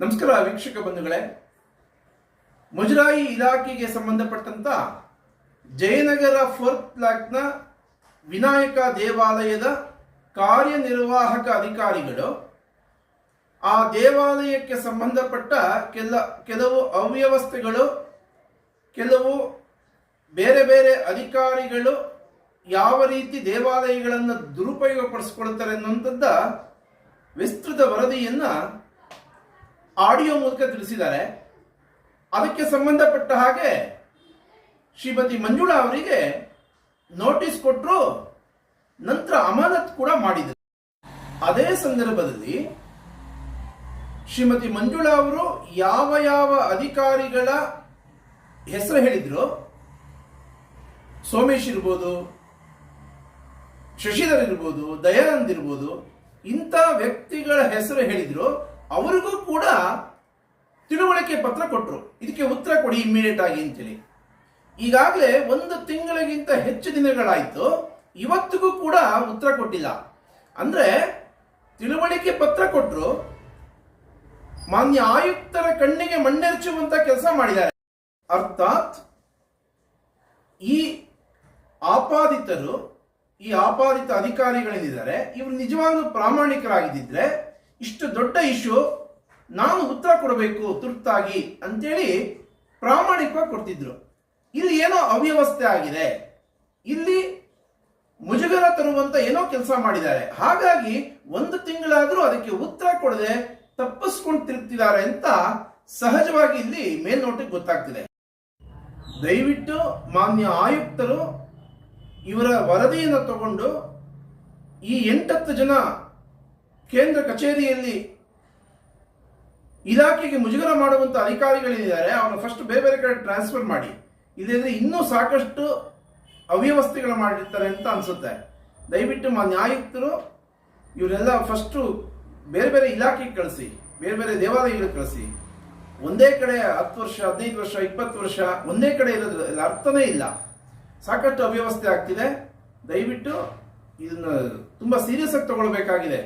ನಮಸ್ಕಾರ ವೀಕ್ಷಕ ಬಂಧುಗಳೇ. ಮುಜರಾಯಿ ಇಲಾಖೆಗೆ ಸಂಬಂಧಪಟ್ಟಂತ ಜಯನಗರ ಫೋರ್ತ್ ಬ್ಲಾಕ್ನ ವಿನಾಯಕ ದೇವಾಲಯದ ಕಾರ್ಯನಿರ್ವಾಹಕ ಅಧಿಕಾರಿಗಳು, ಆ ದೇವಾಲಯಕ್ಕೆ ಸಂಬಂಧಪಟ್ಟ ಕೆಲ, ಕೆಲವು ಅವ್ಯವಸ್ಥೆಗಳು, ಕೆಲವು ಬೇರೆ ಬೇರೆ ಅಧಿಕಾರಿಗಳು ಯಾವ ರೀತಿ ದೇವಾಲಯಗಳನ್ನು ದುರುಪಯೋಗಪಡಿಸ್ಕೊಳ್ತಾರೆ ಅನ್ನುವಂಥದ್ದ ವಿಸ್ತೃತ ವರದಿಯನ್ನ ಆಡಿಯೋ ಮೂಲಕ ತಿಳಿಸಿದ್ದಾರೆ. ಅದಕ್ಕೆ ಸಂಬಂಧಪಟ್ಟ ಹಾಗೆ ಶ್ರೀಮತಿ ಮಂಜುಳಾ ಅವರಿಗೆ ನೋಟಿಸ್ ಕೊಟ್ಟರು ನಂತರ ಅಮಾನತ್ ಕೂಡ ಮಾಡಿದರು. ಅದೇ ಸಂದರ್ಭದಲ್ಲಿ ಶ್ರೀಮತಿ ಮಂಜುಳಾ ಅವರು ಯಾವ ಯಾವ ಅಧಿಕಾರಿಗಳ ಹೆಸರು ಹೇಳಿದ್ರು? ಸೋಮೇಶ್ ಇರ್ಬೋದು, ಶಶಿಧರ್ ಇರ್ಬೋದು, ದಯಾನಂದ್ ಇರ್ಬೋದು, ಇಂಥ ವ್ಯಕ್ತಿಗಳ ಹೆಸರು ಹೇಳಿದ್ರು. ಅವರಿಗೂ ತಿಳುವಳಿಕೆ ಪತ್ರ ಕೊಟ್ಟರು ಇದಕ್ಕೆ ಉತ್ತರ ಕೊಡಿ ಇಮ್ಮಿಡಿಯೇಟ್ ಆಗಿ ಅಂತೇಳಿ. ಈಗಾಗಲೇ ಒಂದು ತಿಂಗಳಿಗಿಂತ ಹೆಚ್ಚು ದಿನಗಳಾಯಿತು. ಇವತ್ತಿಗೂ ಕೂಡ ಉತ್ತರ ಕೊಟ್ಟಿಲ್ಲ. ಅಂದ್ರೆ ತಿಳುವಳಿಕೆ ಪತ್ರ ಕೊಟ್ಟರು ಮಾನ್ಯ ಆಯುಕ್ತರ ಕಣ್ಣಿಗೆ ಮಣ್ಣೆರಚುವಂತ ಕೆಲಸ ಮಾಡಿದ್ದಾರೆ. ಅರ್ಥಾತ್ ಈ ಆಪಾದಿತರು, ಈ ಆಪಾದಿತ ಅಧಿಕಾರಿಗಳೇನಿದ್ದಾರೆ ಇವರು ನಿಜವಾಗ್ಲೂ ಪ್ರಾಮಾಣಿಕರಾಗಿದ್ದರೆ ಇಷ್ಟು ದೊಡ್ಡ ಇಶ್ಯೂ ನಾನು ಉತ್ತರ ಕೊಡಬೇಕು, ತುರ್ತಾಗಿ ಅಂತೇಳಿ ಪ್ರಾಮಾಣಿಕವಾಗಿ ಕೊಡ್ತಿದ್ರು. ಇಲ್ಲಿ ಏನೋ ಅವ್ಯವಸ್ಥೆ ಆಗಿದೆ. ಇಲ್ಲಿ ಮುಜುಗರ ತರುವಂತ ಏನೋ ಕೆಲಸ ಮಾಡಿದ್ದಾರೆ. ಹಾಗಾಗಿ ಒಂದು ತಿಂಗಳಾದರೂ ಅದಕ್ಕೆ ಉತ್ತರ ಕೊಡದೆ ತಪ್ಪಿಸ್ಕೊಂಡು ತಿರುಗ್ತಿದ್ದಾರೆ ಅಂತ ಸಹಜವಾಗಿ ಇಲ್ಲಿ ಮೇಲ್ನೋಟಕ್ಕೆ ಗೊತ್ತಾಗ್ತಿದೆ. ದಯವಿಟ್ಟು ಮಾನ್ಯ ಆಯುಕ್ತರು ಇವರ ವರದಿಯನ್ನು ತಗೊಂಡು ಈ ಎಂಟತ್ತು ಜನ ಕೇಂದ್ರ ಕಚೇರಿಯಲ್ಲಿ ಇಲಾಖೆಗೆ ಮುಜುಗರ ಮಾಡುವಂಥ ಅಧಿಕಾರಿಗಳಿದ್ದಾರೆ. ಅವನು ಫಸ್ಟ್ ಬೇರೆ ಬೇರೆ ಕಡೆ ಟ್ರಾನ್ಸ್ಫರ್ ಮಾಡಿ. ಇಲ್ಲದ್ರೆ ಇನ್ನೂ ಸಾಕಷ್ಟು ಅವ್ಯವಸ್ಥೆಗಳು ಮಾಡಿರ್ತಾರೆ ಅಂತ ಅನ್ಸುತ್ತೆ. ದಯವಿಟ್ಟು ಮಾ ನ್ಯಾಯುಕ್ತರು ಇವರೆಲ್ಲ ಫಸ್ಟು ಬೇರೆ ಬೇರೆ ಇಲಾಖೆಗೆ ಕಳಿಸಿ, ಬೇರೆ ಬೇರೆ ದೇವಾಲಯಗಳಿಗೆ ಕಳಿಸಿ. ಒಂದೇ ಕಡೆ ಹತ್ತು ವರ್ಷ, ಹದಿನೈದು ವರ್ಷ, ಇಪ್ಪತ್ತು ವರ್ಷ ಒಂದೇ ಕಡೆ ಇರೋದ್ರ ಅರ್ಥನೇ ಇಲ್ಲ. ಸಾಕಷ್ಟು ಅವ್ಯವಸ್ಥೆ ಆಗ್ತಿದೆ. ದಯವಿಟ್ಟು ಇದನ್ನ ತುಂಬಾ ಸೀರಿಯಸ್ ಆಗಿ ತಗೊಳ್ಬೇಕಾಗಿದೆ.